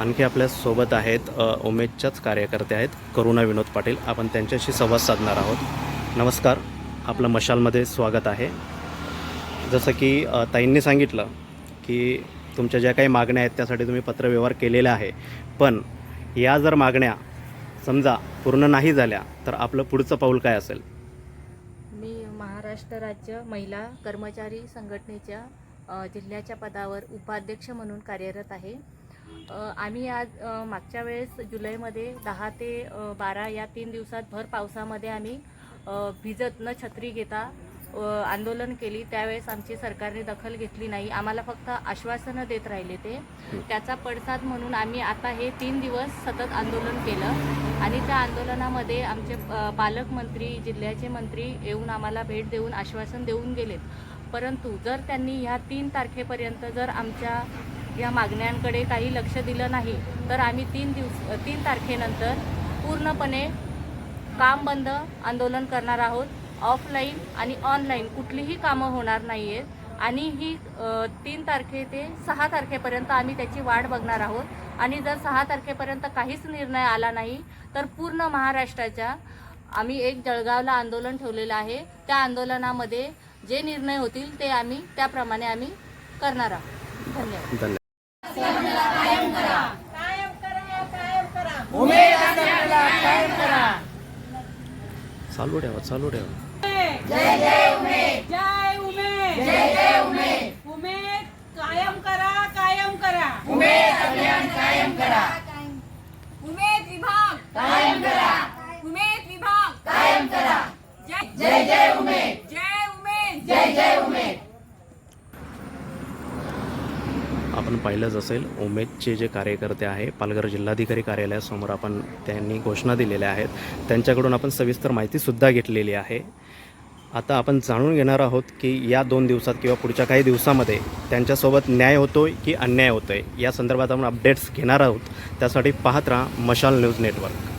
आणखी आपल्यासोबत आहेत उमेदच्याच कार्यकर्ते आहेत करुणा विनोद पाटील. आपण त्यांच्याशी संवाद साधणार आहोत. नमस्कार. आपलं मशालमध्ये स्वागत आहे. जसं की ताईंनी सांगितलं की तुमच्या ज्या काही मागण्या आहेत त्यासाठी तुम्ही पत्रव्यवहार केलेला आहे. पण या जर मागण्या समजा पूर्ण नाही झाल्या तर आपलं पुढचं पाऊल काय असेल? मी महाराष्ट्र राज्य महिला कर्मचारी संघटनेच्या जिल्ह्याच्या पदावर उपाध्यक्ष म्हणून कार्यरत आहे. आम्ही आज मागच्या वेळेस जुलैमध्ये दहा ते बारा या तीन दिवसात भर पावसामध्ये आम्ही भिजत न छत्री घेता आंदोलन केली. त्यावेळेस आमची सरकारने दखल घेतली नाही. आम्हाला फक्त आश्वासनं देत राहिले ते. त्याचा पडसाद म्हणून आम्ही आता हे तीन दिवस सतत आंदोलन केलं. आणि त्या आंदोलनामध्ये आमचे पालकमंत्री जिल्ह्याचे मंत्री येऊन आम्हाला भेट देऊन आश्वासन देऊन गेलेत. परंतु जर त्यांनी ह्या तीन तारखेपर्यंत जर आमच्या या मागण्यांकडे काही लक्ष दिलं नाही तर आम्ही तीन दिवस तीन तारखेनंतर पूर्णपणे काम बंद आंदोलन करणार आहोत. ऑफलाईन आणि ऑनलाईन कुठलीही कामं होणार नाही आहेत आणि ही तीन तारखे ते सहा तारखेपर्यंत आम्ही त्याची वाट बघणार आहोत. आणि जर सहा तारखेपर्यंत काहीच निर्णय आला नाही तर पूर्ण महाराष्ट्राच्या आम्ही एक जळगावला आंदोलन ठेवलेलं आहे. त्या आंदोलनामध्ये जे निर्णय होतील ते आम्ही त्याप्रमाणे आम्ही करणार आहोत. धन्यवाद. चालू ठेवा चालू ठेवा. जय उमेद. जय जय उमेद. उमेद कायम करा कायम करा. उमेद अभियान कायम करा. उमेद विभाग. कायम करा उमेद विभाग कायम करा जय जय जय उमेद जय उमेद जय जय उमेद आपण पाहिलंच असेल उमेदचे जे कार्यकर्ते आहे पालघर जिल्हाधिकारी कार्यालयासमोर आपण त्यांनी घोषणा दिलेल्या आहेत. त्यांच्याकडून आपण सविस्तर माहितीसुद्धा घेतलेली आहे. आता आपण जाणून घेणार आहोत की या दोन दिवसात किंवा पुढच्या काही दिवसामध्ये त्यांच्यासोबत न्याय होतोय की अन्याय होतो आहे या संदर्भात आपण अपडेट्स घेणार आहोत. त्यासाठी पाहत राहा मशाल न्यूज नेटवर्क.